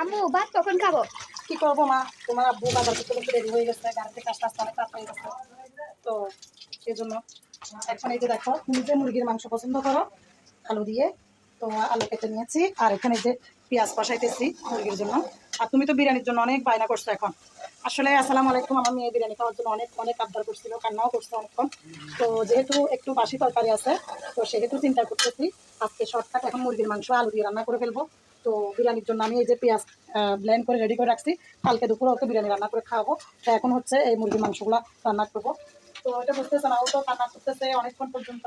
আম্মু, ভাত কখন খাব? কি করব মা? তোমার আব্বু বাজার করতে করতে রেডি হয়ে গেছে, গাড়ি থেকে আসতে আসতে অনেক রাত হয়ে গেছে। তো সেই জন্য এখন এই যে দেখো, তুমি যে মুরগির মাংস পছন্দ করো, আলু দিয়ে, তো আলু কেটে নিয়েছি, আর এখানে যে পেঁয়াজ কষাইতেছি মুরগির জন্য। আর তুমি তো বিরিয়ানির জন্য অনেক বায়না করছ এখন। আসলে আসসালামু আলাইকুম, আমার মেয়ে বিরিয়ানি খাওয়ার জন্য অনেক অনেক আবদার করছিল, কান্নাও করছে অনেকক্ষণ। তো যেহেতু একটু বাসি তরকারি আছে, তো সেহেতু চিন্তা করতেছি, আজকে শর্টকাট এখন মুরগির মাংস, আলু দিয়ে রান্না করে ফেলব। তো বিরিয়ানির জন্য আমি এই যে পেঁয়াজ ব্লেন্ড করে রেডি করে রাখছি। কালকে দুপুরে ওকে বিরিয়ানি রান্না করে খাওয়াবো। তো এখন হচ্ছে এই মুরগির মাংসগুলো রান্না করব। তো এটা বুঝতেছে না ও তো রান্না করতেছে অনেকক্ষণ পর্যন্ত।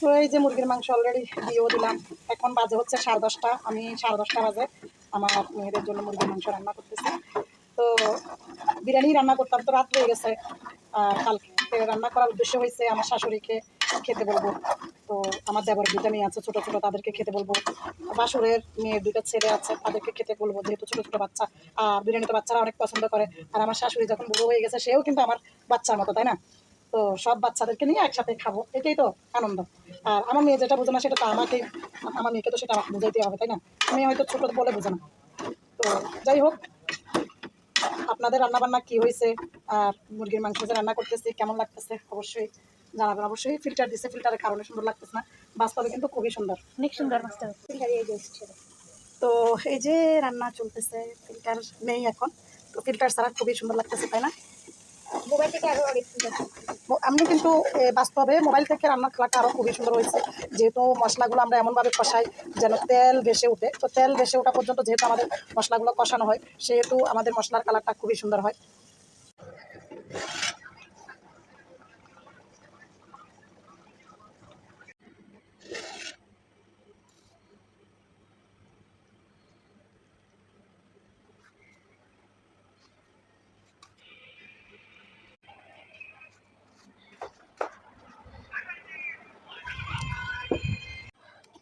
তো এই যে মুরগির মাংস অলরেডি দিয়েও দিলাম। এখন বাজে হচ্ছে সাড়ে দশটা। আমি সাড়ে দশটা বাজে আমার মেয়েদের জন্য মুরগির মাংস রান্না করতেছি। তো বিরিয়ানি রান্না করতাম তো রাত হয়ে গেছে কালকে রান্না করার উদ্দেশ্য হয়েছে আমার শাশুড়িকে খেতে বলব। তো আমার দেবর দুটা মেয়ে আছে, ছোটো ছোটো তাদেরকে খেতে বলব। বাসুরের মেয়ের দুটা ছেলে আছে, তাদেরকে খেতে বলব, যেহেতু ছোটো ছোটো বাচ্চা। আর বিরিয়ানি তো বাচ্চারা অনেক পছন্দ করে। আর আমার শাশুড়ি যখন বুড়ো হয়ে গেছে, সেও কিন্তু আমার বাচ্চার মতো, তাই না? তো সব বাচ্চাদেরকে নিয়ে একসাথে খাব, এটাই তো আনন্দ। আর আমার মেয়ে যেটা বোঝে না, সেটা তো আমাকে, আমার মেয়েকে তো সেটা আমাকে বুঝাইতে হবে, তাই না? মেয়ে হয়তো ছোটো বলে বোঝে না। তো যাই হোক আপনাদের রান্না বান্না কি হয়েছে? আর মুরগির মাংস যে রান্না করতেছি কেমন লাগতেছে? অবশ্যই জানাবেন। অবশ্যই ফিল্টার দিছে ফিল্টারের কারণে সুন্দর লাগতেছে না। বাস্তবে কিন্তু খুবই সুন্দর। অনেক সুন্দর ফিল্টার এই যে তো এই যে রান্না চলতেছে ফিল্টার নেই এখন। তো ফিল্টার ছাড়া খুবই সুন্দর লাগতেছে তাই না? মোবাইল থেকে আরও অনেক সুন্দর ম- আমি কিন্তু বাস্তবে মোবাইল থেকে রান্না খেলাটা আরও খুবই সুন্দর হয়েছে। যেহেতু মশলাগুলো আমরা এমনভাবে কষাই যেন তেল ভেসে উঠে তো তেল ভেসে ওঠা পর্যন্ত যেহেতু আমাদের মশলাগুলো কষানো হয়, সেহেতু আমাদের মশলার কালারটা খুবই সুন্দর হয়।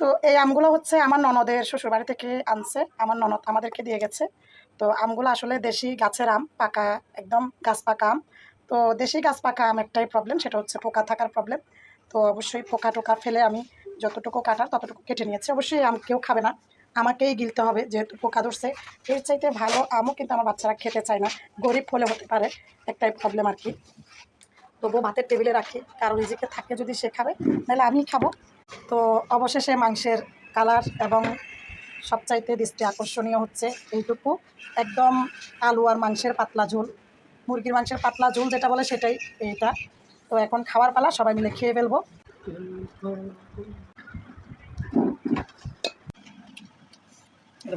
তো এই আমগুলো হচ্ছে আমার ননদের শ্বশুরবাড়ি থেকে আনছে। আমার ননদ আমাদেরকে দিয়ে গেছে। তো আমগুলো আসলে দেশি গাছের আম, পাকা, একদম গাছ পাকা আম। তো দেশি গাছ পাকা আম একটাই প্রবলেম সেটা হচ্ছে পোকা থাকার প্রবলেম তো অবশ্যই পোকা টোকা ফেলে আমি যতটুকু কাটার ততটুকু কেটে নিয়েছি। অবশ্যই আম কেউ খাবে না। আমাকেই গিলতে হবে, যেহেতু পোকা ধরছে। এর চাইতে ভালো আমও কিন্তু আমার বাচ্চারা খেতে চায় না। গরিব হলে হতে পারে, একটাই প্রবলেম আর কি। তবুও ভাতের টেবিলে রাখি, কারও নিজেকে থাকে যদি সে খাবে, নাহলে আমি খাব। তো অবশেষে মাংসের কালার এবং সবচাইতে দৃষ্টি আকর্ষণীয় হচ্ছে এইটুকু। একদম আলু আর মাংসের পাতলা ঝোল। মুরগির মাংসের পাতলা ঝোল যেটা বলে সেটাই এইটা। তো এখন খাবার পালা, সবাই মিলে খেয়ে ফেলব। এটা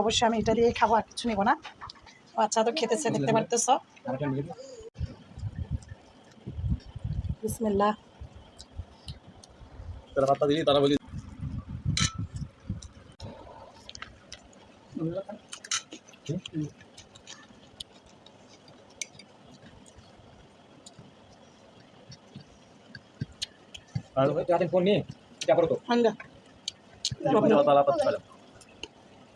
অবশ্যই আমি এটা দিয়ে খাব আর কিছু নিব না বাচ্চা তো খেতেছে দেখতে পারতেছ Ada yang begitu? বিসমিল্লাহ Pero kata